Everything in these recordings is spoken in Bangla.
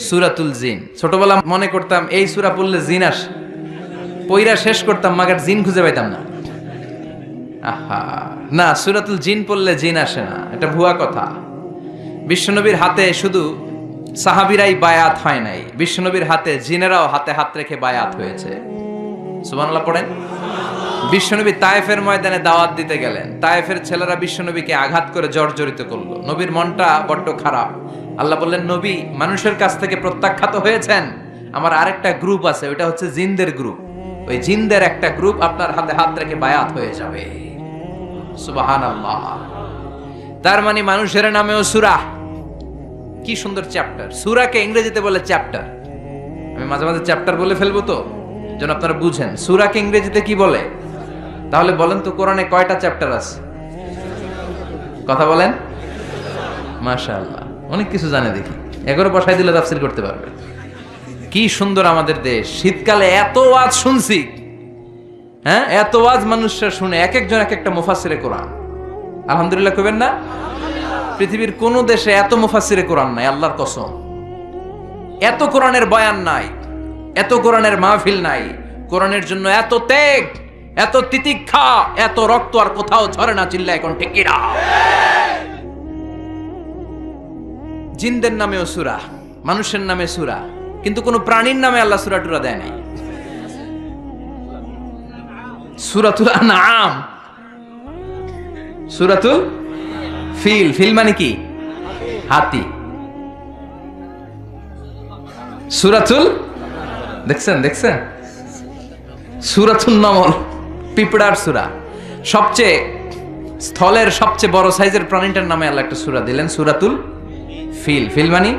সুরাতুল জিন। ছোটবেলা মনে করতাম, এই সুরা পড়লে জিন আস। পইরা শেষ করতাম, মাগার জিন খুঁজে পাইতাম না। আহা, না, সুরাতুল জিন পড়লে জিন আসে না। এটা ভুয়া কথা। বিশ্বনবীর হাতে শুধু সাহাবিরাই বায়াত হয় নাই। বিশ্বনবীর হাতে জিনেরাও হাতে হাত রেখে বায়াত হয়েছে। সুবহানাল্লাহ, পড়েন। বিশ্বনবী তায়েফের ময়দানে দাওয়াত দিতে গেলেন। তায়েফের ছেলেরা বিশ্বনবীকে আঘাত করে জর্জরিত করল। নবীর মনটা বড্ড খারাপ। আল্লাহ বললেন, নবী, মানুষের কাছ থেকে প্রত্যাখ্যাত হয়েছেন। আমার আরেকটা গ্রুপ আছে ওটা হচ্ছে জিনদের গ্রুপ ওই জিনদের একটা গ্রুপ আপনার হাতে হাত রেখে বায়াত হয়ে যাবে। সুবাহান আল্লাহ তার মানে মানুষের নামেও সুরা। কি সুন্দর চ্যাপ্টার সুরাকে ইংরেজিতে বলে চ্যাপ্টার আমি মাঝে মাঝে চ্যাপ্টার বলে ফেলব তো, যেন আপনারা বুঝেন। সুরাকে ইংরেজিতে কি বলে? তাহলে বলেন তো কোরআনে কয়টা চ্যাপ্টার আছে? কথা বলেন? মাশাআল্লাহ। অনেক কিছু জানে দেখি। এগারো বসাই দিলে তাফসির করতে পারবে। কি সুন্দর আমাদের দেশ। শীতকালে এত ওয়াজ শুনছি। হ্যাঁ? এত ওয়াজ মানুষরা শুনে। এক একজন এক একটা মুফাসিরে কোরআন। আলহামদুলিল্লাহ কবেন না? পৃথিবীর কোন দেশে এত মুফাসিরে কোরআন নাই, আল্লাহর কসম। এত কোরআনের বয়ান নাই। এত কোরআনের মাহফিল নাই। কোরআনের জন্য এত ত্যাগ, এত তিতিক্ষা, এত রক্ত আর কোথাও ঝরে না চিল্লা এখন ঠেকিরা জিনদের নামেও সুরা, মানুষের নামে সুরা, কিন্তু কোনো প্রাণীর নামে আল্লাহ সুরা টুরা দেয় নাই। সুরাতুল আনাম সুরাতুল ফিল ফিল মানে কি? হাতি। সুরাতুল, দেখছেন দেখছেন? সুরাতুল নমল, পিপড়ার সুরা। সবচেয়ে স্থলের সবচেয়ে বড় সাইজের প্রাণীটার নামে আল্লাহ একটা সুরা দিলেন, সুরাতুল ফিল ফিল মানে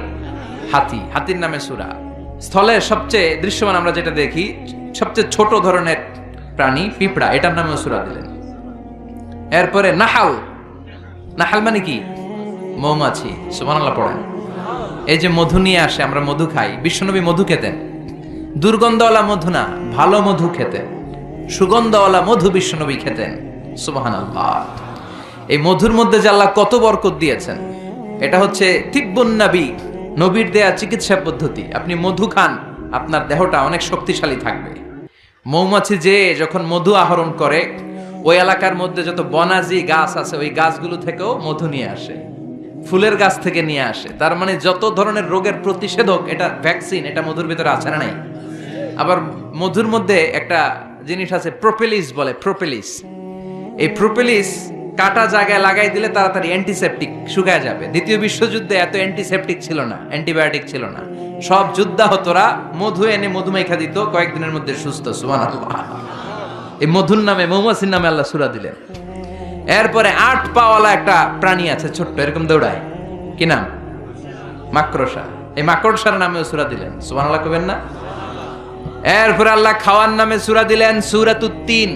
হাতি, হাতির নামে সুরা। স্থলের সবচেয়ে দৃশ্যমান আমরা যেটা দেখি, সবচেয়ে ছোট ধরনের প্রাণী পিঁপড়া, এটার নামেও সুরা দিলেন। এরপরে নাহাল। নাহাল মানে কি? মৌমাছি, সুবহানাল্লাহ পড়েন। এই যে মধু নিয়ে আসে, আমরা মধু খাই, বিশ্বনবী মধু খেতেন। দুর্গন্ধওয়ালা মধু না, ভালো মধু খেতেন। সুগন্ধওয়ালা মধু বিশ্বনবী খেতেন, সুবহানাল্লাহ। এই মধুর মধ্যে যে আল্লাহ কত বরকত দিয়েছেন এটা হচ্ছে তিব্বন নাবি, নবীর দেয়া চিকিৎসা পদ্ধতি। আপনি মধু খান, আপনার দেহটা অনেক শক্তিশালী থাকবে। মৌমাছি যে যখন মধু আহরণ করে, ওই এলাকার মধ্যে যত বনাজি গাছ আছে, ওই গাছগুলো থেকেও মধু নিয়ে আসে। ফুলের গাছ থেকে নিয়ে আসে। তার মানে যত ধরনের রোগের প্রতিষেধক, এটা ভ্যাকসিন এটা মধুর ভিতরে আছে না নাই? আবার মধুর মধ্যে একটা জিনিস আছে প্রোপেলিস বলে প্রোপেলিস এই প্রোপেলিস কাটা জায়গায় লাগাই দিলে তাড়াতাড়ি অ্যান্টিসেপটিক শুকায় যাবে। দ্বিতীয় বিশ্বযুদ্ধে এত অ্যান্টিসেপটিক ছিল না অ্যান্টিবায়োটিক ছিল না। সব যুদ্ধাহতরা মধু এনে মধুমেখা দিত, কয়েকদিনের মধ্যে সুস্থ সুমান এই মধুর নামে, মৌমাছির নামে আল্লাহ সুরা দিলেন। এরপরে আট পাওয়ালা একটা প্রাণী আছে ছোট্ট, এরকম দৌড়ায়। কি নাম? মাকড়সা। এই মাকড়সার নামেও সুরা দিলেন। সুমান আল্লাহ কবেন না? এরপরে আল্লাহ খাওয়ার নামে সুরা দিলেন সুরাতু তিন।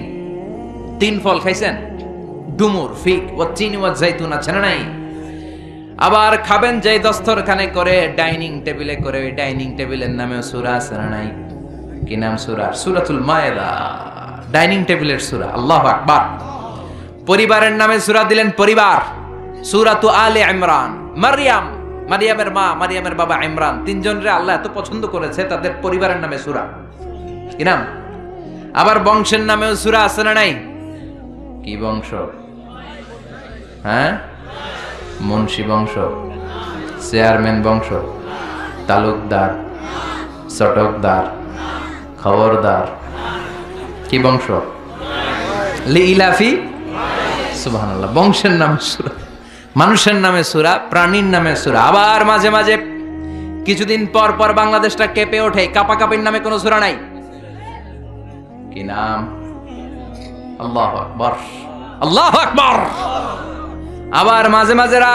তিন ফল খাইছেন? ডুমুর, ফিক ও চিনি ও জাইতুন আছে না নাই? আবার খাবেন যেই দস্তরখানে করে ডাইনিং টেবিলে করে, ওই ডাইনিং টেবিলের নামে সুরা আছে না নাই? কি নাম সুরা? সুরাতুল মায়েদা। ডাইনিং টেবিলের সুরা, আল্লাহ আকবার। পরিবারের নামে সুরা দিলেন পরিবার। সুরাতু আলে ইমরান। মারিয়াম, মারিয়ামের মা, মারিয়ামের বাবা ইমরান। তিনজনরে আল্লাহ এত পছন্দ করেছে, তাদের পরিবারের নামে সুরা। কি নাম? আবার বংশের নামেও সুরা আছে না নাই? কি বংশ? হ্যাঁ? মুন্সি বংশ। চেয়ারম্যান বংশ। তালুকদার। চটকদার। খবরদার। কি বংশ? লি ইলাফি সুবহানাল্লাহ। বংশের নামে সুরা। মানুষের নামে সুরা, প্রাণীর নামে সুরা। আবার মাঝে মাঝে কিছুদিন পর পর বাংলাদেশটা কেঁপে ওঠে। কাপাকাপির নামে কোনো সুরা নাই? কি নাম? আল্লাহ আকবর। আল্লাহ আকবর! আবার মাঝে মাঝেরা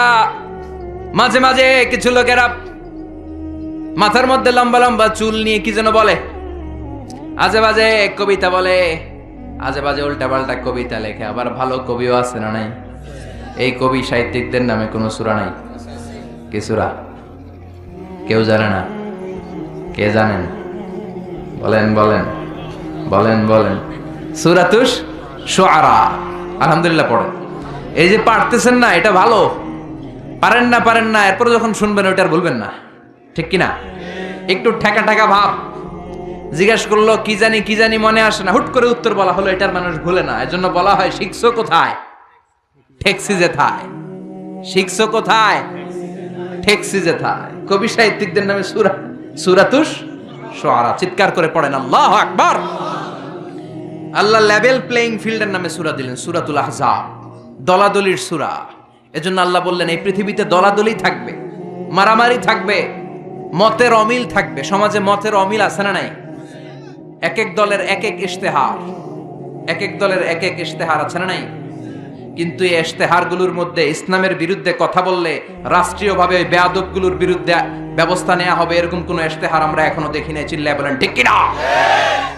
মাঝে মাঝে কিছু লোকেরা মাথার মধ্যে লম্বা লম্বা চুল নিয়ে কি যেন বলে। আজে বাজে কবিতা বলে, আজে বাজে উল্টা পাল্টা কবিতা লেখে। আবার ভালো কবিও আছে না নাই? এই কবি সাহিত্যিকদের নামে কোনো সুরা নাই? কি সুরা? কেউ জানে না? কে জানেন? বলেন বলেন বলেন বলেন। সুরাতুস শোয়ারা। আলহামদুলিল্লাহ পড়েন এই যে পারতেছেন না, এটা ভালো। পারেন না পারেন না, এরপর যখন শুনবেন, ওইটা আর বলবেন না। ঠিক কিনা? একটু ঠেকা ঠেকা ভাব। জিজ্ঞেস করল, কি জানি কি জানি মনে আসে না? হুট করে উত্তর বলা হলো, এটার মানুষ ভুলে না। এজন্য বলা হয়, শিখছো কোথায়? ঠেকসি যে থায়। শিখছো কোথায়? ঠেকসি যে থায়। কবি সাহিত্যিকদের নামে সুরা সুরাতুস সোয়ারা চিৎকার করে পড়েন, আল্লাহ আকবার! আল্লাহ লেভেল প্লেইং ফিল্ডের নামে সুরা দিলেন, সুরাতুল আহজাব। দলাদলির সুরা। এজন্য আল্লাহ বললেন, এই পৃথিবীতে দলাদলি থাকবে, মারামারি থাকবে, মতের অমিল থাকবে। সমাজে মতের অমিল আছে না নাই? এক এক দলের এক এক ইশতেহার এক এক দলের এক এক ইশতেহার আছে না নাই? কিন্তু এই ইশতেহারগুলোর মধ্যে ইসলামের বিরুদ্ধে কথা বললে, রাষ্ট্রীয়ভাবে ওই বেয়াদবগুলোর বিরুদ্ধে ব্যবস্থা নেওয়া হবে, এরকম কোনো ইশতেহার আমরা এখনও দেখি নাই। চিল্লায় বলেন, ঠিক কিনা?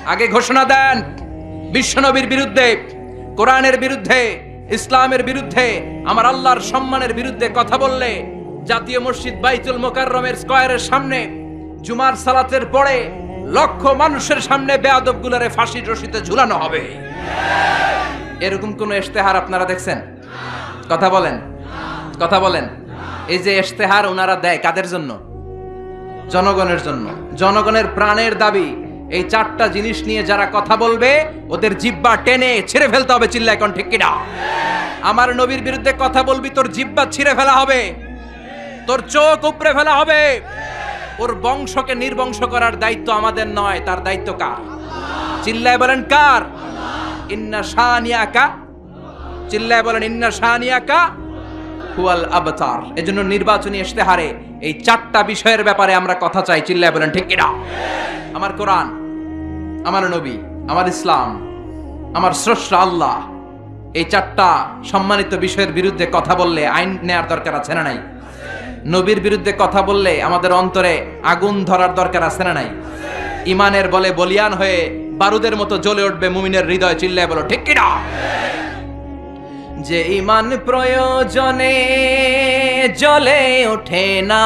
আগে ঘোষণা দেন। বিশ্বনবীর বিরুদ্ধে, কোরআনের বিরুদ্ধে, ইসলামের বিরুদ্ধে, আমার আল্লাহর সম্মানের বিরুদ্ধে কথা বললে, জাতীয় মসজিদ বাইতুল মোকাররমের স্কয়ারের সামনে, জুমার সালাতের পরে লক্ষ মানুষের সামনে বেয়াদব গুলারে ফাঁসির রশিতে ঝুলানো হবে। এরকম কোন ইশতেহার আপনারা দেখছেন? কথা বলেন। কথা বলেন। এই যে ইশতেহার ওনারা দেয় কাদের জন্য? জনগণের জন্য। জনগণের প্রাণের দাবি এই চারটা জিনিস নিয়ে যারা কথা বলবে, ওদের জিব্বা টেনে ছিঁড়ে ফেলতে হবে চিল্লা এখন ঠিক কিনা? আমার নবীর বিরুদ্ধে কথা বলবি, তোর জিব্বা ছিঁড়ে ফেলা হবে। তোর চোখ উপড়ে ফেলা হবে। ওর বংশকে নির্বংশ করার দায়িত্ব আমাদের নয়, তার দায়িত্ব কার? চিল্লায় বলেন কার? ইন্না শানিয়াকা। চিল্লায় বলেন, ইন্না শানিয়াকা হুয়াল আবতার। এজন্য নির্বাচনী ইশতেহারে এই চারটা বিষয়ের ব্যাপারে আমরা কথা চাই, চিল্লায় বলেন ঠিক কিনা? আমার কোরআন আমার নবী, আমার ইসলাম, আমার স্রষ্টা আল্লাহ, এই চারটা সম্মানিত বিষয়ের বিরুদ্ধে কথা বললে আইন নেয়ার দরকার আছে না নাই? নবীর বিরুদ্ধে কথা বললে আমাদের অন্তরে আগুন ধরার দরকার আছে না নাই? ইমানের বলে বলিয়ান হয়ে বারুদের মতো জ্বলে উঠবে মুমিনের হৃদয়, চিল্লায় বলো, ঠিক কিনা? যে ইমান প্রয়োজনে জ্বলে ওঠে না।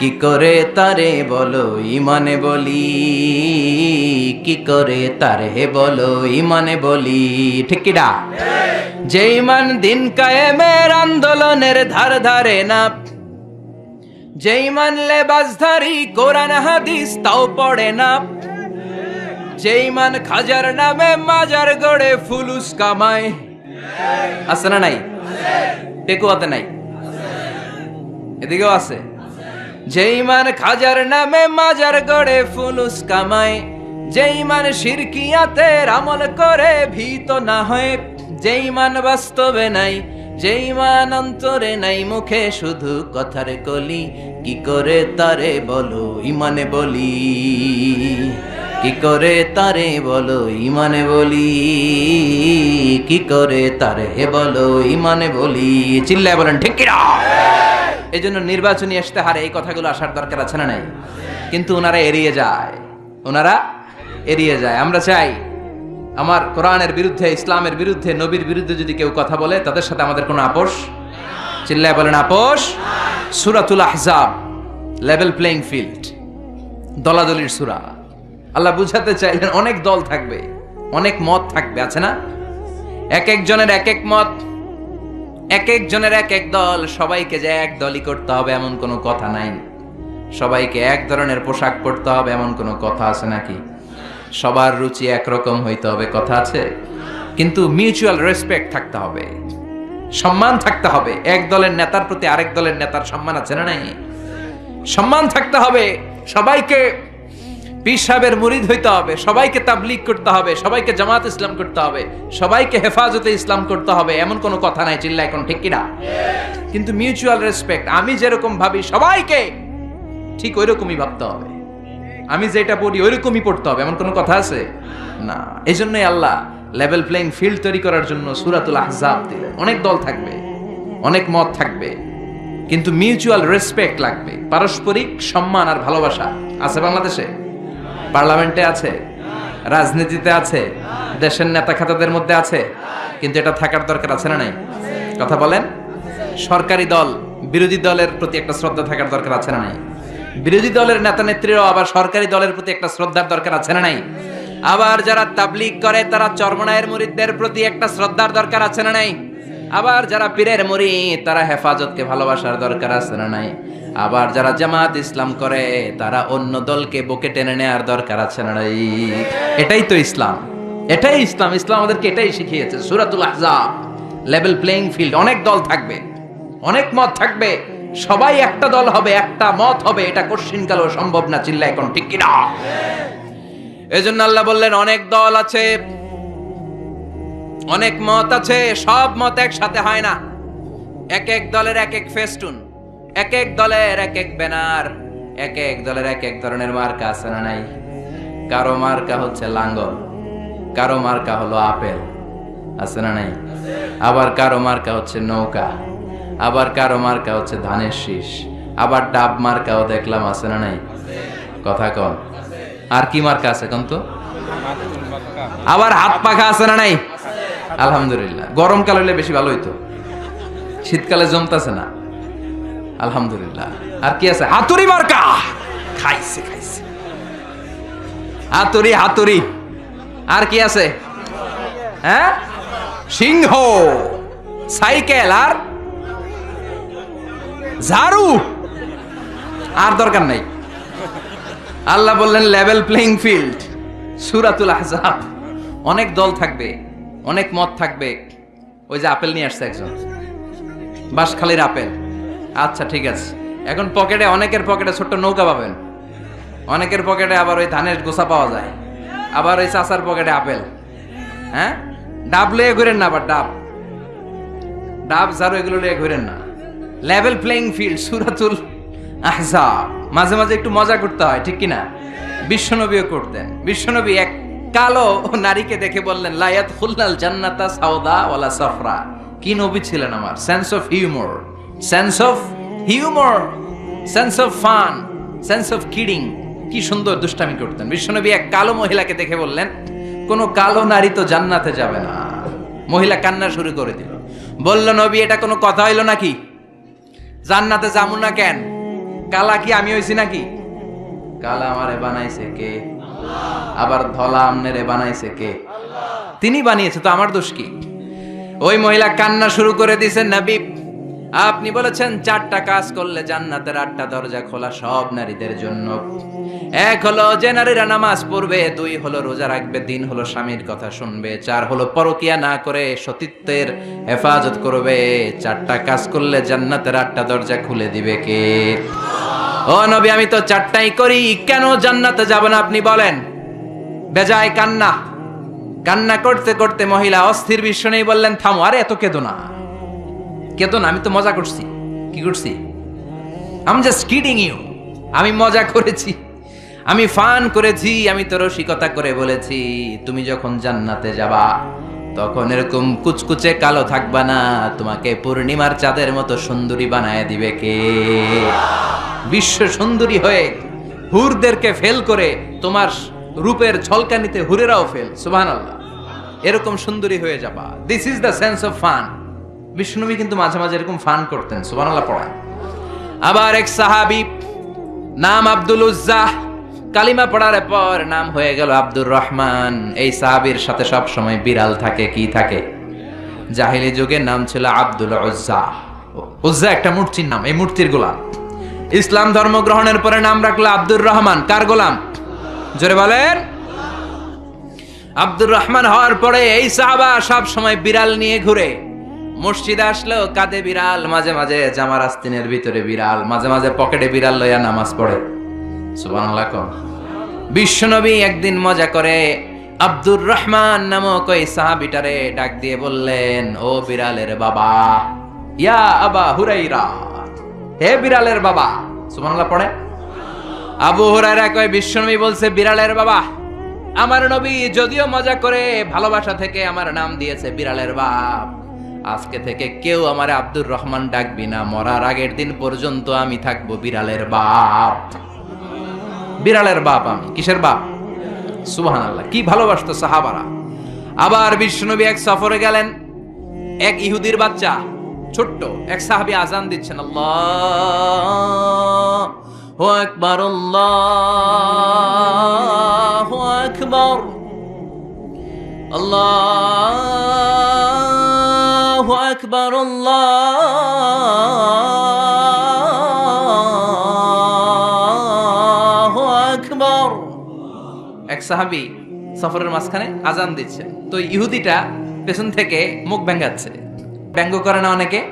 কি করে তারে বলো, ইমানে বলি? কি করে তারে বলো, ইমানে বলি? ঠিক কিনা যে ইমান দিন কায়েমের আন্দোলনের ধার ধারে না যে ইমান লেবাসধারী কোরআন হাদিস তাও পড়ে না যে ইমান খাজার নামে মাজার গড়ে ফুলুস কামায়। আছে না নাই? টেকুয়াতে নাই? এদিকেও আছে। যে ইমান খাজার নামে মাজার গড়ে ফুলুস কামায় যে ইমান শিরকিয়াতের আমল করে ভীত না হয় যে ইমান বাস্তবে নাই যে ইমান অন্তরে নাই, মুখে শুধু কথার কলি, কি করে তারে বলো ইমানে বলি? কি করে তারে বলো ইমানে বলি? কি করে তারে বলো ইমানে বলি? চিল্লায় বলেন, ঠিক কিনা? এই জন্য নির্বাচনী ইশতেহারে এই কথাগুলো আসার দরকার আছে না নাই? কিন্তু ওনারা এড়িয়ে যায়। ওনারা এড়িয়ে যায়। আমরা চাই আমার কোরআনের বিরুদ্ধে, ইসলামের বিরুদ্ধে, নবীর বিরুদ্ধে যদি কেউ কথা বলে, তাদের সাথে আমাদের কোনো আপোষ? চিল্লায় বলেন আপোষ? সুরাতুল আহজাব লেভেল প্লেইং ফিল্ড দলাদলির সুরা। আল্লাহ বুঝাতে চাইলেন অনেক দল থাকবে, অনেক মত থাকবে, আছে না? এক একজনের এক এক মত। এক একজনের এক এক দল, সবাইকে যে এক দলই করতে হবে এমন কোনো কথা নাই। সবাইকে এক ধরনের পোশাক পরতে হবে এমন কোনো কথা আছে নাকি? সবার রুচি একরকম হইতে হবে, কথা আছে? কিন্তু মিউচুয়াল রেসপেক্ট থাকতে হবে, সম্মান থাকতে হবে। এক দলের নেতার প্রতি আরেক দলের নেতার সম্মান আছে না নাই? সম্মান থাকতে হবে, সবাইকে পীর সাহেবের মুরিদ হইতে হবে, সবাইকে তাবলিগ করতে হবে, সবাইকে জামাত ইসলাম করতে হবে, সবাইকে হেফাজতে ইসলাম করতে হবে, এমন কোনো কথা নাই চিল্লা এখন ঠিক কিনা? কিন্তু মিউচুয়াল রেসপেক্ট আমি যেরকম ভাবি সবাইকে ঠিক ওই রকমই ভাবতে হবে। আমি যেটা পড়ি ওই রকমই পড়তে হবে, এমন কোনো কথা আছে? না। এই জন্যই আল্লাহ লেভেল প্লেইং ফিল্ড তৈরি করার জন্য সুরাতুল আহজাব দিলেন। অনেক দল থাকবে, অনেক মত থাকবে, কিন্তু মিউচুয়াল রেসপেক্ট লাগবে, পারস্পরিক সম্মান আর ভালোবাসা আছে বাংলাদেশে? পার্লামেন্টে আছে, রাজনীতিতে আছে, দেশের নেতা খাতাদের মধ্যে আছে, কিন্তু এটা থাকার দরকার আছে না নাই? কথা বলেন? সরকারি দল, বিরোধী দলের প্রতি একটা শ্রদ্ধা থাকার দরকার আছে না নাই? বিরোধী দলের নেতা নেত্রীরাও আবার সরকারি দলের প্রতি একটা শ্রদ্ধার দরকার আছে না নাই? আবার যারা তাবলিগ করে, তারা চরমনায়ের মুরিদদের প্রতি একটা শ্রদ্ধার দরকার আছে না নাই? আবার যারা পীরের মুড়ি তারা হেফাজতকে ভালোবাসার দরকার আছে না নাই? আবার যারা জামাত ইসলাম করে, তারা অন্য দলকে বুকে টেনে নেওয়ার দরকার আছে না এটাই তো ইসলাম। এটাই ইসলাম। ইসলাম আমাদেরকে এটাই শিখিয়েছে। সুরাতুল আহজাব লেভেল প্লেইং ফিল্ড অনেক দল থাকবে, অনেক মত থাকবে। সবাই একটা দল হবে, একটা মত হবে। এটা কোশ্চিন কালেও সম্ভব না, চিল্লা এখন, ঠিক কিনা? এজন্য আল্লাহ বললেন, অনেক দল আছে, অনেক মত আছে, সব মত একসাথে হয় না। এক এক দলের এক এক ফেস্টুন এক এক দলের এক এক ব্যানার এক এক দলের এক এক ধরনের মার্কা আছে না নাই? কারও মার্কা হচ্ছে লাঙ্গল, কারও মার্কা হলো আপেল, আছে না নাই? আবার কারও মার্কা হচ্ছে নৌকা, আবার কারও মার্কা হচ্ছে ধানের শীষ, আবার ডাব মার্কাও দেখলাম, আছে না নাই? কথা কন। আর কি মার্কা আছে কন তো? আবার হাত পাখা আছে না নাই? আলহামদুলিল্লাহ। গরমকাল হলে বেশি ভালো হইতো। শীতকালে জমতাছে না। আলহামদুলিল্লাহ। আর কি আছে? হাতুড়ি মার্কা! খাইছে খাইছে। হাতুড়ি হাতুড়ি। আর কি আছে? হ্যাঁ? সিংহ। সাইকেল আর ঝাড়ু। আর দরকার নাই। আল্লাহ বললেন লেভেল প্লেইং ফিল্ড সুরাতুল আহজাব। অনেক দল থাকবে, অনেক মত থাকবে। ওই যে আপেল নিয়ে আসছে একজন। বাঁশখালীর আপেল। আচ্ছা ঠিক আছে। এখন পকেটে অনেকের পকেটে ছোট্ট নৌকা পাবেন। অনেকের পকেটে আবার ওই ধানের গোসা পাওয়া যায়। আবার ওই চাচার পকেটে আপেল। হ্যাঁ? ডাব লয়ে ঘুরেন না আবার, ডাব। ডাব, ঝাড়ু এগুলো লয়ে ঘুরেন না। লেভেল প্লেইং ফিল্ড সুরাতুল আহজাব। মাঝে মাঝে একটু মজা করতে হয়, ঠিক কিনা? বিশ্বনবীও করতেন। বিশ্বনবী এক কালো নারীকে দেখে বললেন লায়াত খুল্লাল জান্নাতা সাউদা ওয়ালা সফরা। কি নবী ছিলেন আমার? Sense of humour sense of humour sense of fun sense of kidding কি সুন্দর দুষ্টামি করতেন। বিশ্বনবী এক কালো মহিলাকে দেখে বললেন, কোন কালো নারী তো জান্নাতে যাবে না। মহিলা কান্না শুরু করে দিল। বলল, নবী, এটা কোনো কথা হইল নাকি? জান্নাতে যাব না কেন? কালা কি আমি হইছি নাকি? কালা আমারে বানাইছে কে? আবার ধলা আমনেরে বানাইছে কে? তিনি বানিয়েছে, তো আমার দোষ কি? ওই মহিলা কান্না শুরু করে দিয়েছেন নবী। আপনি বলেছেন চারটা কাজ করলে জান্নাতের আটটা দরজা খোলা সব নারীদের জন্য। এক হলো যে নারীরা নামাজ পড়বে, দুই হলো রোজা রাখবে, তিন হলো স্বামীর কথা শুনবে, চার হলো পরকিয়া না করে সতীত্বের হেফাজত করবে। চারটা কাজ করলে জান্নাতের আটটা দরজা খুলে দিবে কে? ও নবী, আমি তো চারটাই করি, কেন জান্নাতে যাব না আপনি বলেন? বেজায় কান্না। কান্না করতে করতে মহিলা অস্থির বিশ্ব নেই বললেন, থামো, আরে এত কেঁদো না। কেঁদো না আমি তো মজা করছি। কি করছি? আমি জাস্ট কিডিং ইউ আমি মজা করেছি। আমি ফান করেছি, আমি তো রসিকতা করে বলেছি, তুমি যখন জান্নাতে যাবা, তখন এরকম কুচকুচে কালো থাকবা না, তোমাকে পূর্ণিমার চাঁদের মতো সুন্দরী বানায় দিবে কে? বিশ্ব সুন্দরী হয়ে হুরদেরকে ফেল করে তোমার রূপের ঝলকানিতে হুরেরাও ফেল, সুবহানাল্লাহ। এরকম সুন্দরী হয়ে যাবা। This is the sense of fun বিষ্ণুবী কিন্তু মাঝে মাঝে এরকম ফান করতেন, সুবহানাল্লাহ পড়ায়। আবার এক সাহাবী, নাম আব্দুল উজ্জাহ, কালিমা পড়ার পর নাম হয়ে গেল আব্দুর রহমান। এই সাহাবীর সাথে সব সময় বিড়াল থাকে, কি থাকে? জাহিলি যুগে নাম ছিল আব্দুল উজ্জা উজ্জা একটা মূর্তির নাম, এই মূর্তির গোলাম। ইসলাম ধর্ম গ্রহণের পরে নাম রাখল আব্দুর রহমান। কার গোলাম? জোরে বলেন। আব্দুর রহমান হওয়ার পরে এই সাহাবা সব সময় বিড়াল নিয়ে ঘুরে। মসজিদে আসলেও কাঁধে বিড়াল, মাঝে মাঝে জামার আস্তিনের ভিতরে বিড়াল, মাঝে মাঝে পকেটে বিড়াল লইয়া নামাজ পড়ে। বিশ্বনবী একদিন মজা করে আব্দুর রহমান নামক ওই সাহাবিটারে ডাক দিয়ে বললেন, ও বিড়ালের বাবা, ইয়া আবা হুরাইরা, হে বিড়ালের বাবা। সুবহানাল্লাহ পড়ে। আবু হুরায়রা কয়, বিশ্বনবী বলছে, বিড়ালের বাবা, আমার নবী যদিও মজা করে ভালোবাসা থেকে আমার নাম দিয়েছে বিড়ালের বাপ। আজকে থেকে কেউ আমার আব্দুর রহমান ডাকবি না, মরার আগের দিন পর্যন্ত আমি থাকব বিড়ালের বাপ। বিড়ালের বাপ আমি, কিসের বাপ? সুবাহান আল্লাহ কি ভালোবাসতো সাহাবারা। আবার বিষ্ণুনবী এক সফরে গেলেন, এক ইহুদির বাচ্চা, ছোট্ট, এক সাহাবী আজান দিচ্ছেন, আল্লাহ আকবার আল্লাহ আকবার। আল্লাহ আল্লাহ আকবার এক সাহাবি সফরের মাঝখানে আজান দিচ্ছে। তো ইহুদিটা পেছন থেকে মুখ ব্যঙ্গাচ্ছে ব্যঙ্গ করে না অনেকে?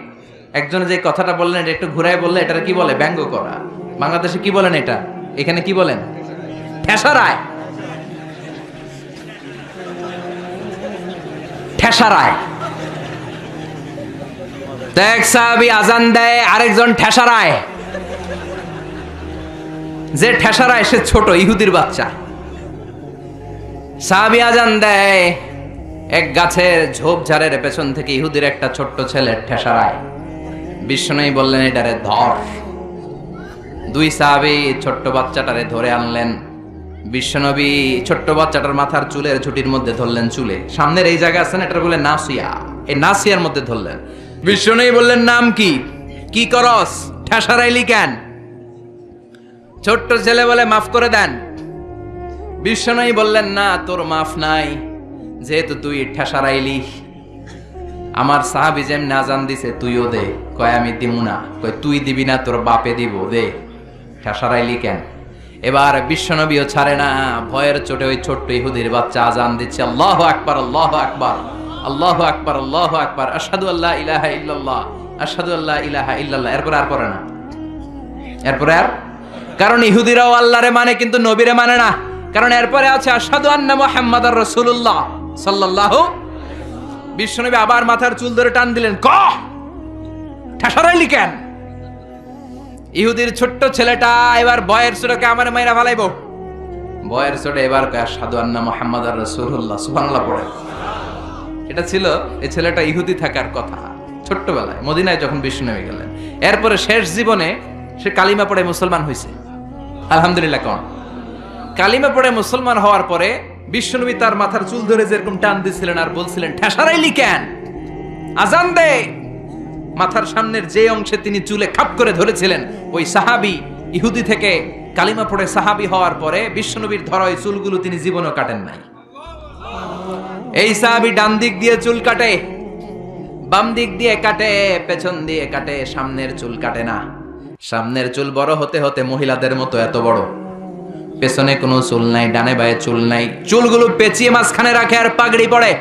একজন যে কথাটা বললেন, এটা একটু ঘুরায় বললে এটা কি বলে? ব্যঙ্গ করা। বাংলাদেশে কি বলেন এটা? এখানে কি বলেন? ঠেসারায়। ঠেসারায়। তো এক সাহাবি, আজান দেয়, আরেকজন ঠেসারায়। যে ঠেসারায়, সে ছোট, ইহুদির বাচ্চা। সাহাবি আজান দেয়, এক গাছের ঝোপঝাড়ের পেছন থেকে ইহুদির একটা ছোট্ট ছেলে ঠেসারায়। বিষ্ণুই বললেন, এটারে ধর। দুই সাহাবি ছোট্ট বাচ্চাটারে ধরে আনলেন। বিশ্বনবী ছোট্ট বাচ্চাটার মাথার চুলের ঝুটির মধ্যে ধরলেন চুলে। সামনের এই জায়গা আছে না এটা বলে নাসিয়া। এই নাসিয়ার মধ্যে ধরলেন। বিশ্বনবী বললেন, নাম কি? কি করস? ঠেসারাইলি কেন? ছোট্ট ছেলে বলে, মাফ করে দেন। বিশ্বনবী বললেন, না, তোর মাফ নাই, যেহেতু তুই ঠেসারাইলি। আমার সাহাবি যেম নাজান দিছে, তুইও দে। কয়, আমি দিমু না। কয়, তুই দিবি না, তোর বাপে দিব, দে। ঠেসারাইলি কেন? এবার বিশ্বনবীও ছাড়ে না। ভয়ের চোটে ওই ছোট্ট ইহুদির বাচ্চা আজান দিচ্ছে, আল্লাহ আকবার আল্লাহ আকবার। আল্লাহ আকবার আল্লাহ আকবার আসাদু আল্লাহ ইলাহা ইল্লাল্লাহ আসাদু আল্লাহ ইলাহা ইল্লাল্লাহ। এরপর আর পড়ে না। এরপরে আর? কারণ ইহুদিরাও আল্লাহরে মানে কিন্তু নবীরে মানে না। কারণ এরপরে আছে আসাদু আন্না মুহাম্মাদার রাসূলুল্লাহ সাল্লাল্লাহু বিশ্বনবী আবার মাথার চুল ধরে টান দিলেন। ক ঠাসারাইলি কেন ইহুদির ছোট্ট ছেলেটা এবার বয়ের সুরকে আমার মাইরা ফালাইব। বয়ের সুরে এবার সাধু আন্না মোহাম্মদ আর রসুল্লাহ সুবহানাল্লাহ পড়ে। এটা ছিল এই ছেলেটা ইহুদি থাকার কথা, ছোট্টবেলায়, মদিনায় যখন বিষ্ণুনবী গেলেন। এরপরে শেষ জীবনে সে কালিমা পড়ে মুসলমান হয়েছে। আলহামদুলিল্লাহ কোন কালিমা পড়ে মুসলমান হওয়ার পরে বিশ্বনবী তার মাথার চুল ধরে যেরকম টান দিছিলেন আর বলছিলেন ঠেসারাইলি কেন আজান দে। মাথার সামনের যে অংশে তিনি চুলে খাপ করে ধরেছিলেন, ওই সাহাবি ইহুদি থেকে কালিমা পড়ে সাহাবি হওয়ার পরে বিশ্বনবীর ধরা ওই চুলগুলো তিনি জীবনও কাটেন নাই। এই সাহাবি ডান দিক দিয়ে চুল কাটে, বাম দিক দিয়ে কাটে, পেছন দিয়ে কাটে, সামনের চুল কাটে না। সামনের চুল বড় হতে হতে মহিলাদের মতো এত বড়। পেছনে কোনো চুল নাই, ডানে বায়ে চুল নাই। চুলগুলো পেঁচিয়ে মাঝখানে রাখে আর পাগড়ি পড়ে।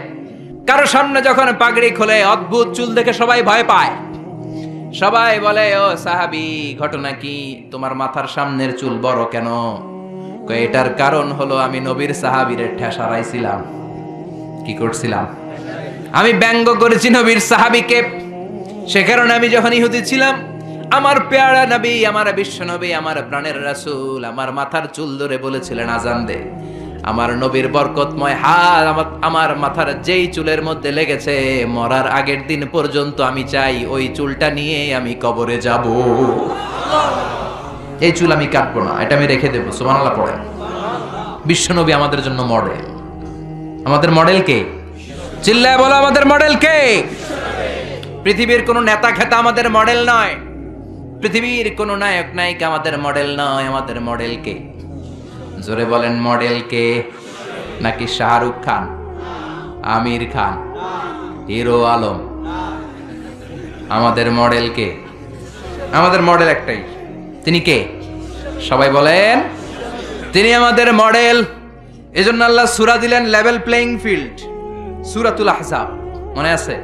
কারও সামনে যখন পাগড়ি খোলে, অদ্ভুত চুল দেখে সবাই ভয় পায়। সবাই বলে, ও সাহাবি, ঘটনা কি? তোমার মাথার সামনের চুল বড় কেন? এটার কারণ হলো আমি নবীর সাহাবীর ঠেসারাইছিলাম। কি করছিলাম? আমি ব্যঙ্গ করেছি নবীর সাহাবিকে। সে কারণে আমি যখন ইহুদি ছিলাম, আমার পেয়ারা নবী, আমার বিশ্ব নবী, আমার প্রাণের রাসুল, আমার মাথার চুল ধরে বলেছিলেন, আজান দে। আমার নবীর বরকতময় হাত আমার মাথার যেই চুলের মধ্যে লেগেছে, মরার আগের দিন পর্যন্ত আমি চাই ওই চুলটা নিয়ে আমি কবরে যাব। এই চুল আমি কাটবো না, এটা আমি রেখে দেবো, সুবহানাল্লাহ পড়েন। বিশ্বনবী আমাদের জন্য মডেল আমাদের মডেল কে? চিল্লায় বলো, আমাদের মডেল কে? পৃথিবীর কোনো নেতা খেতা আমাদের মডেল নয়। পৃথিবীর কোনো নায়ক, নায়িকা আমাদের মডেল নয়, আমাদের মডেল কে? জোরে বলেন মডেল কে? নাকি শাহরুখ খান? আমির খান? হিরো আলম? আমাদের মডেল কে? আমাদের মডেল একটাই। তিনি কে? সবাই বলেন, তিনি আমাদের মডেল এজন্য আল্লাহ সুরা দিলেন লেভেল প্লেইং ফিল্ড সুরাতুল আহজাব। মনে আছে?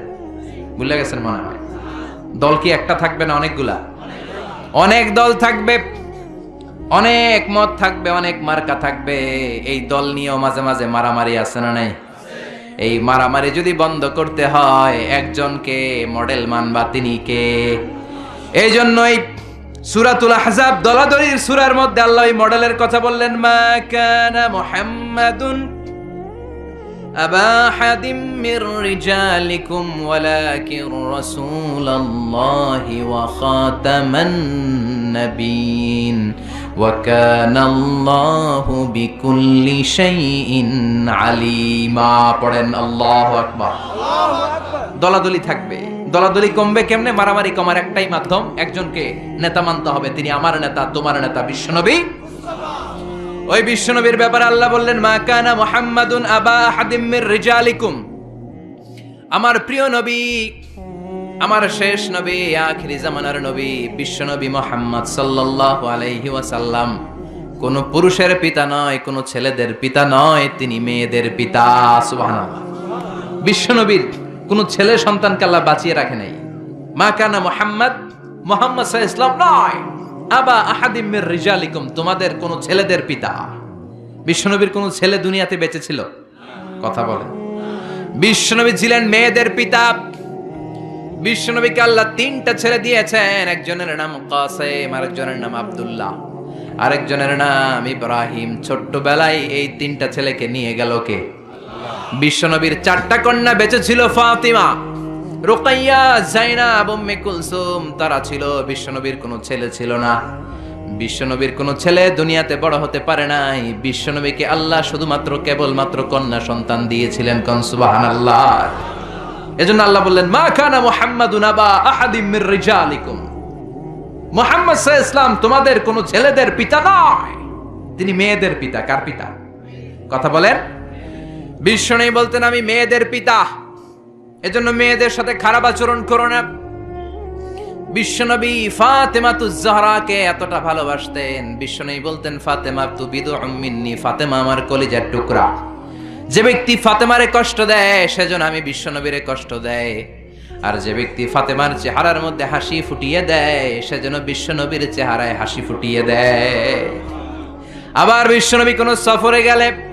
ভুলে গেছেন মনে হয়। দল কি একটা থাকবে না অনেকগুলা? অনেক দল থাকবে, অনেক মত থাকবে, অনেক মার্কা থাকবে। এই দল নিয়েও মাঝে মাঝে মারামারি আছে না নাই? এই মারামারি যদি বন্ধ করতে হয়, একজনকে মডেল মানবা, তিনি কে? এই জন্যই সুরাতুল আহজাব দলাদলির সুরার মধ্যে আল্লাহ এই মডেলের কথা বললেন মা কানা মুহাম্মাদুন আবা হাদিম মির রিজালিকুম ওয়ালাকিন রাসূলুল্লাহি ওয়া খাতামান নাবিয়িন ওয়া কানাল্লাহু বিকুল্লি শাইইন আলিমা। পড়েন আল্লাহু আকবার। আল্লাহু আকবার। দলাদলি থাকবে। দলাদলি কমবে কেমনে? মারামারি কমার একটাই মাধ্যম, একজনকে নেতা মানতে হবে। তিনি আমার নেতা, তোমার নেতা, বিশ্বনবী। ওই বিশ্বনবীর ব্যাপারে আল্লাহ বললেন, মা কানা মুহাম্মাদুন আবা আহাদিম মির রিজালিকুম। আমার প্রিয় নবী, আমার শেষ নবী, আখিরি জামানার নবী, বিশ্বনবী মোহাম্মদ সাল্লাল্লাহু আলাইহি ওয়াসাল্লাম। কোন পুরুষের পিতা নয়, কোন ছেলেদের পিতা নয়, তিনি মেয়েদের পিতা, সুবহানাল্লাহ। বিশ্বনবীর কোন ছেলে সন্তানকে আল্লাহ বাঁচিয়ে রাখে নাই। মা কানা মোহাম্মদ মোহাম্মদ ইসলাম নয়। আবা আহাদিম মির রিজালিকুম, তোমাদের কোন ছেলেদের পিতা। বিশ্বনবীর কোন ছেলে দুনিয়াতে বেঁচে ছিল? কথা বলেন। বিশ্বনবী ছিলেন মেয়েদের পিতা। বিশ্বনবীকে আল্লাহ তিনটা ছেলে দিয়েছেন, একজনের নাম কাসেম, আরেকজনের নাম আবদুল্লাহ। আরেকজনের নাম ইব্রাহিম। ছোট্টবেলায় এই তিনটা ছেলেকে নিয়ে গেল কে? বিশ্বনবীর চারটা কন্যা বেঁচে ছিল ফাতিমা। রোকাইয়া জাইনাব উম্মে কুলসুম, তারা ছিল, বিশ্বনবীর কোনো ছেলে ছিল না। বিশ্বনবীর কোনো ছেলে দুনিয়াতে বড় হতে পারে নাই। বিশ্বনবীকে আল্লাহ শুধুমাত্র কেবলমাত্র কন্যা সন্তান দিয়েছিলেন কন, সুবহানাল্লাহ। এজন্য আল্লাহ বললেন, মা কানা মুহাম্মাদুন আহাদিম মুহাম্মদ ইসলাম তোমাদের কোন ছেলেদের পিতা নয়। তিনি মেয়েদের পিতা, কার পিতা? কথা বলেন। বিশ্বনবী বলতেন আমি মেয়েদের পিতা। এজন্য মেয়েদের সাথে খারাপ আচরণ করো না। বিশ্বনবী ফাতেমা তু জাহরাকে এতটা ভালোবাসতেন। বিশ্বনবী বলতেন, ফাতেমা তু বিদু মিন্নি, ফাতেমা আমার কলিজার টুকরা। যে ব্যক্তি ফাতেমারে কষ্ট দেয়, সেজন্য আমি বিশ্বনবীরে কষ্ট দেয়। আর যে ব্যক্তি ফাতেমার চেহারার মধ্যে হাসি ফুটিয়ে দেয়, সেজন্য বিশ্বনবীর চেহারায় হাসি ফুটিয়ে দেয়। আবার বিশ্বনবী কোন সফরে গেলে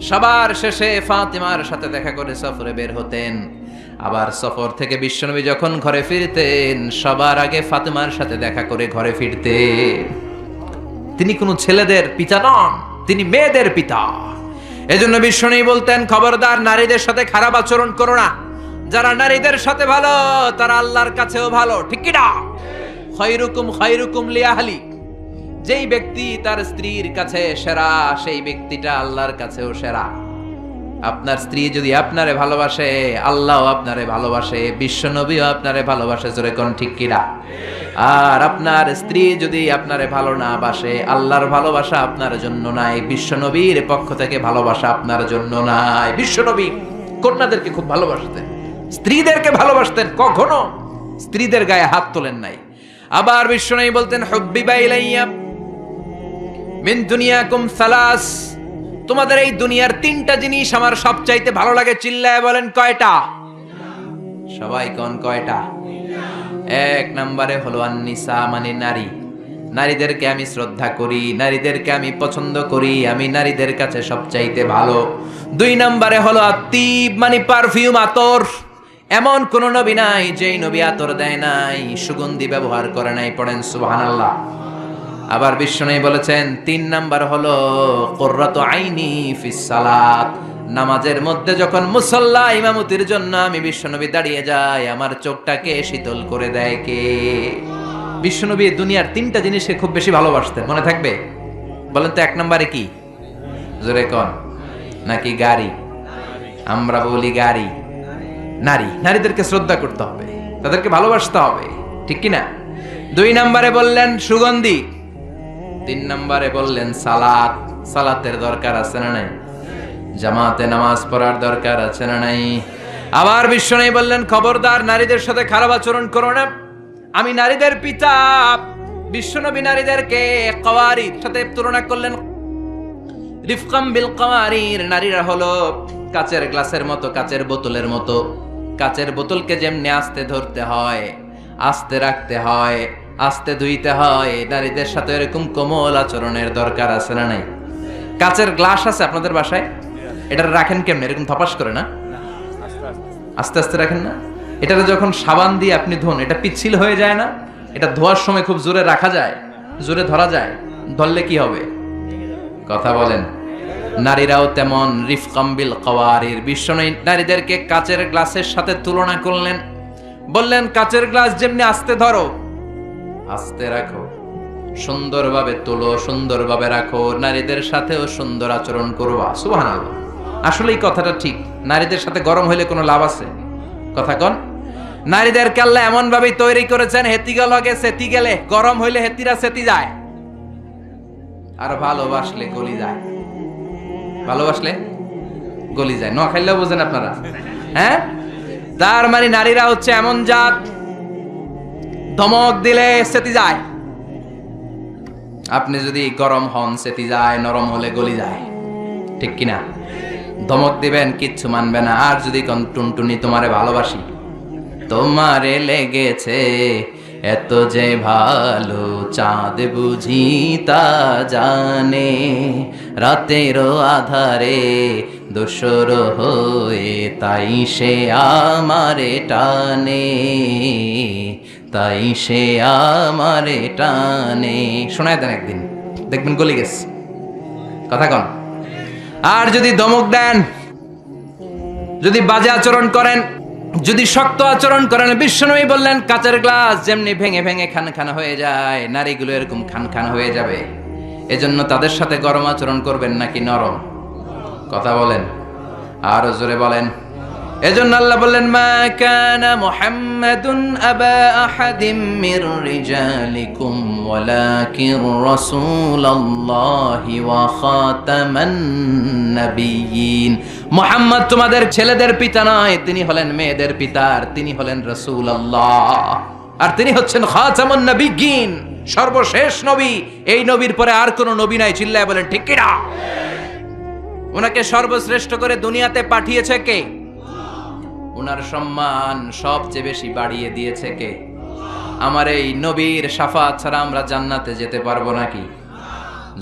সবার শেষে ফাতেমার সাথে দেখা করে সফরে বের হতেন। আবার সফর থেকে বিশ্বনবী যখন ঘরে ফিরতেন, সবার আগে ফাতেমার সাথে দেখা করে ঘরে ফিরতেন। তিনি কোনো ছেলেদের পিতা নন, তিনি মেয়েদের পিতা। এজন্য বিশ্বনবী বলতেন, খবরদার, নারীদের সাথে খারাপ আচরণ করো না। যারা নারীদের সাথে ভালো, তারা আল্লাহর কাছেও ভালো, ঠিক কি না খৈরুকুম খৈরুকুম লিয়াহলি যেই ব্যক্তি তার স্ত্রীর কাছে সেরা, সেই ব্যক্তিটা আল্লাহর কাছেও সেরা। আপনার স্ত্রী যদি আপনারে ভালোবাসে আল্লাহও আপনারে ভালোবাসে বিশ্বনবীও আপনারে ভালোবাসে, জোরে কোন ঠিক কিনা? আর আপনার স্ত্রী যদি আপনারে ভালো না বাসে, আল্লাহর ভালোবাসা আপনার জন্য নাই বিশ্বনবীর পক্ষ থেকে ভালোবাসা আপনার জন্য নাই। বিশ্বনবী কন্যাদেরকে খুব ভালোবাসতেন, স্ত্রীদেরকে ভালোবাসতেন কখনো? স্ত্রীদের গায়ে হাত তোলেন নাই। আবার বিশ্বনবী বলতেন হব্বি বাইলাইয়া মিন দুনিয়াকুম সালাস। তোমাদের এই দুনিয়ার তিনটা জিনিস আমার সবচাইতে ভালো লাগে, চিল্লায় বলেন কয়টা? সবাই কোন কয়টা? এক নম্বরে হলো আন্নিসা মানে নারী। নারীদেরকে আমি শ্রদ্ধা করি, নারীদেরকে আমি পছন্দ করি, আমি নারীদের কাছে সবচাইতে ভালো। দুই নম্বরে হলো আত্মীব মানে পারফিউম আতর। এমন কোন নবী নাই যেই নবী আতর দেয় নাই, সুগন্ধি ব্যবহার করে নাই, পড়েন সুবহানাল্লাহ। আবার বিষ্ণু বলেছেন, তিন নাম্বার হলো কোর্রাত আইনি ফিসালাত নামাজের মধ্যে যখন মুসল্লা ইমামতির জন্য আমি বিশ্বনবী দাঁড়িয়ে যাই, আমার চোখটাকে শীতল করে দেয় কে? বিশ্বনবী দুনিয়ার তিনটা জিনিসকে খুব বেশি ভালোবাসতেন, মনে থাকবে? বলেন তো এক নম্বরে কি? জোরে কন। নাকি গাড়ি? আমরা বলি গাড়ি। নারী। নারীদেরকে শ্রদ্ধা করতে হবে, তাদেরকে ভালোবাসতে হবে, ঠিক কি না দুই নম্বরে বললেন সুগন্ধি। তিন নম্বরে বললেন, সালাত, সালাতের দরকার আছে না নাই? জামাতে নামাজ পড়ার দরকার আছে না নাই? আবার বিশ্ব নেই বললেন, খবরদার, নারীদের সাথে খারাপ আচরণ করো না। আমি নারীদের পিতা বিশ্বনবী নারীদেরকে কওয়ারির সাথে তুলনা করলেন। রিফকাম বিল কাওয়ারির নারীরা হলো কাচের গ্লাসের মতো, কাচের বোতলের মতো। কাচের বোতলকে যেমনি আস্তে ধরতে হয়, আস্তে রাখতে হয় আস্তে ধুইতে হয় নারীদের সাথে এরকম কোমল আচরণের দরকার আছে না নাই? কাচের গ্লাস আছে আপনাদের বাসায়? এটা রাখেন কেমনে? এরকম থপাস করে না? আস্তে আস্তে রাখেন না? এটা যখন সাবান দিয়ে আপনি ধোন, এটা পিচ্ছিল হয়ে যায় না? এটা ধোয়ার সময় খুব জোরে রাখা যায়, জোরে ধরা যায়, ধরলে কি হবে? কথা বলেন। নারীরাও তেমন রিফকাম্বিল কওয়ারির বিশ্ব নারীদেরকে কাচের গ্লাসের সাথে তুলনা করলেন। বললেন, কাচের গ্লাস যেমনি আস্তে ধরো আস্তে রাখো। সুন্দরভাবে তোলো, সুন্দরভাবে রাখো। নারীদের সাথেও সুন্দর আচরণ করবা সুবহানাল্লাহ। আসলে এই কথাটা ঠিক। নারীদের সাথে গরম হইলে কোনো লাভ আছে? কথা কন। নারীদের আল্লাহ এমন ভাবে তৈরি করেছেন, হেতি গেল সেতি গেলে। গরম হইলে হেতিরা সেতি যায়। আর ভালোবাসলে গলি যায়। ভালোবাসলে গলি যায়। নোয়া খাইলেও বোঝেন আপনারা। হ্যাঁ? তার মানে নারীরা হচ্ছে এমন জাত ধমক দিলে সেতি যায়। আপনি যদি গরম হন, সেতি যায়, নরম হলে গলি যায়। ঠিক কিনা? ধমক দিবেন, কিচ্ছু মানবে না। আর যদি কোন, টুনটুনি, তোমারে ভালোবাসি, তোমারে লেগেছে এত যে ভালো চাঁদ বুঝি তা জানে। রাতেরও আধারে দোসর হয়ে তাই সে আমারে টানে। তাই সে আমারে টানে। শোনায় দেন একদিন, দেখবেন গলি গেছে। কথা কন। আর যদি দমক দেন, যদি বাজে আচরণ করেন, যদি শক্ত আচরণ করেন, বিশ্বনবী বললেন, কাচের গ্লাস যেমনি ভেঙে ভেঙে খান খান হয়ে যায়, নারীগুলো এরকম খান খান হয়ে যাবে। এজন্য তাদের সাথে গরম আচরণ করবেন নাকি নরম? কথা বলেন। আরও জোরে বলেন। এজন্য আল্লাহ বললেন, মা কানা মুহাম্মাদুন আবা আহাদিম মির রিজালিকুম, ওয়ালাকিন রাসূলুল্লাহি ওয়া খাতামান নাবিয়্যিন। মুহাম্মদ তোমাদের ছেলেদের পিতা নয়, তিনি হলেন মেয়েদের পিতার তিনি হলেন রাসূলুল্লাহ। আর তিনি হচ্ছেন খাতামুন নাবিয়্যিন, সর্বশেষ নবী। এই নবীর পরে আর কোনো নবী নাই, চিল্লায় বলেন, ঠিক কিনা? ওনাকে সর্বশ্রেষ্ঠ করে দুনিয়াতে পাঠিয়েছে কে? ওনার সম্মান সবচেয়ে বেশি বাড়িয়ে দিয়েছে কে? আমার এই নবীর সাফাত ছাড়া আমরা জান্নাতে যেতে পারব নাকি?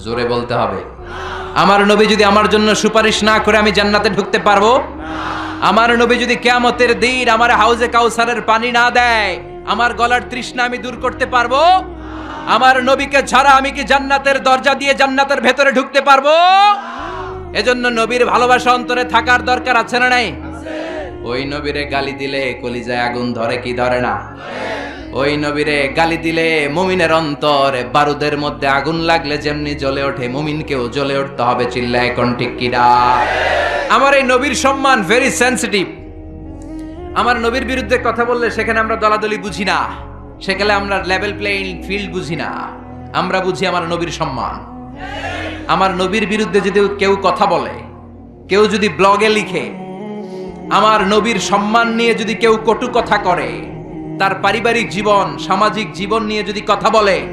জোরে বলতে হবে। আমার নবী যদি আমার জন্য সুপারিশ না করে আমি জান্নাতে ঢুকতে পারব? আমার নবী যদি কেয়ামতের দিন আমার হাউজে কাউসারের পানি না দেয়, আমার গলার তৃষ্ণা আমি দূর করতে পারব? আমার নবীকে ছাড়া আমি কি জান্নাতের দরজা দিয়ে জান্নাতের ভেতরে ঢুকতে পারব? এজন্য নবীর ভালোবাসা অন্তরে থাকার দরকার আছে না নাই? ওই নবীরে গালি দিলে কলিজায় আগুন ধরে কি ধরে না? ওই নবীরে গালি দিলে মুমিনের অন্তরে বারুদের মধ্যে আগুন লাগলে যেমনি জ্বলে ওঠে, মুমিনকেও জ্বলে উঠতে হবে, চিল্লায় কোন ঠিক কিনা আমার এই নবীর সম্মান ভেরি সেন্সিটিভ আমার নবীর বিরুদ্ধে কথা বললে সেখানে আমরা দলাদলি বুঝি না। সেখানে আমরা লেভেল প্লেইং ফিল্ড বুঝি না। আমরা বুঝি আমার নবীর সম্মান। আমার নবীর বিরুদ্ধে যদি কেউ কথা বলে, কেউ যদি ব্লগে লিখে আমার নবীর সম্মান নিয়ে যদি কেউ কটু কথা করে, তার পারিবারিক জীবন, সামাজিক জীবন নিয়ে যদি কথা বলে,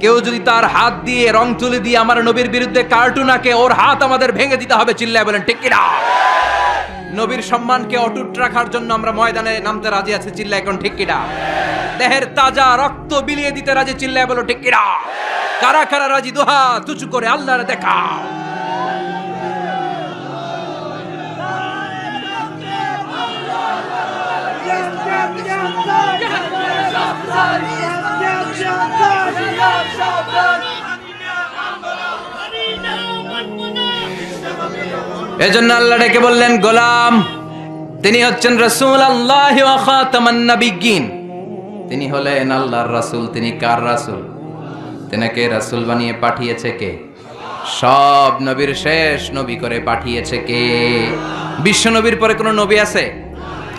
কেউ যদি তার হাত দিয়ে, রং তুলে দিয়ে আমার নবীর বিরুদ্ধে কার্টুন আঁকে, ওর হাত আমাদের ভেঙে দিতে হবে, চিল্লায় বলেন, ঠিক কিনা? নবীর সম্মানকে অটুট রাখার জন্য আমরা ময়দানে নামতে রাজি আছি, চিল্লায় এখন ঠিক কিনা? দেহের তাজা রক্ত বিলিয়ে দিতে রাজি, চিল্লায় বলো, ঠিক কিনা? কারা কারা রাজি দোহা তুচু করে আল্লাহর দেখা। এজন্য আল্লাহ ডেকে বললেন, গোলাম, তিনি হচ্ছেন রসুল আল্লাহ তিনি হলেন আল্লাহর রাসুল। তিনি কার রাসূল? তেনাকে রাসূল বানিয়ে পাঠিয়েছে কে? সব নবীর শেষ নবী করে পাঠিয়েছে কে? বিশ্ব নবীর পরে কোনো নবী আছে?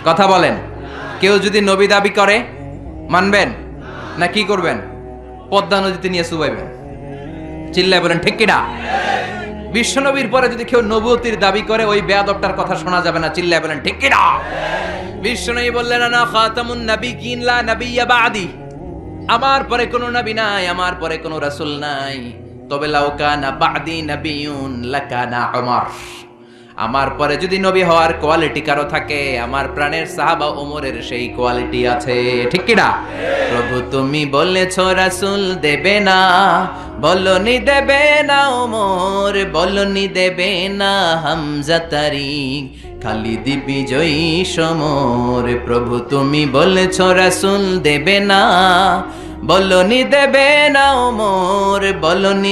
কথা বলেন। কেউ যদি নবী দাবি করে, মানবেন? না কি করবেন? পদ্মা নদীতে নিয়ে সুবাইবেন। চিল্লায় বলেন, ঠিক কিনা? বিশ্বনবীর পরে যদি কেউ নবুতির দাবি করে, ওই বেয়াদবটার কথা শোনা যাবে না। চিল্লায় বলেন, ঠিক কিনা? বিশ্বনবী বললেন না খাতামুন নবী কিনলা নবিয়্যা বাদি। আমার পরে কোনো নবী নাই, আমার পরে কোনো রাসূল নাই। তবে লাউকানা বাদি নবিয়ুন, লাকানা উমর। আমার পরে যদি নবী হওয়ার কোয়ালিটি কারও থাকে, আমার প্রাণের সাহাবা ওমরের সেই কোয়ালিটি আছে। ঠিক কিনা? প্রভু তুমি বলেছ, রাসূল দেবে না। বলনি দেবে না ওমর, বলনি দেবে না হামজা তারিক, খালিদ বিজয়ী সমর। প্রভু তুমি বলেছ, রাসূল দেবে না। বলনি দেবে না ওমর, বলনি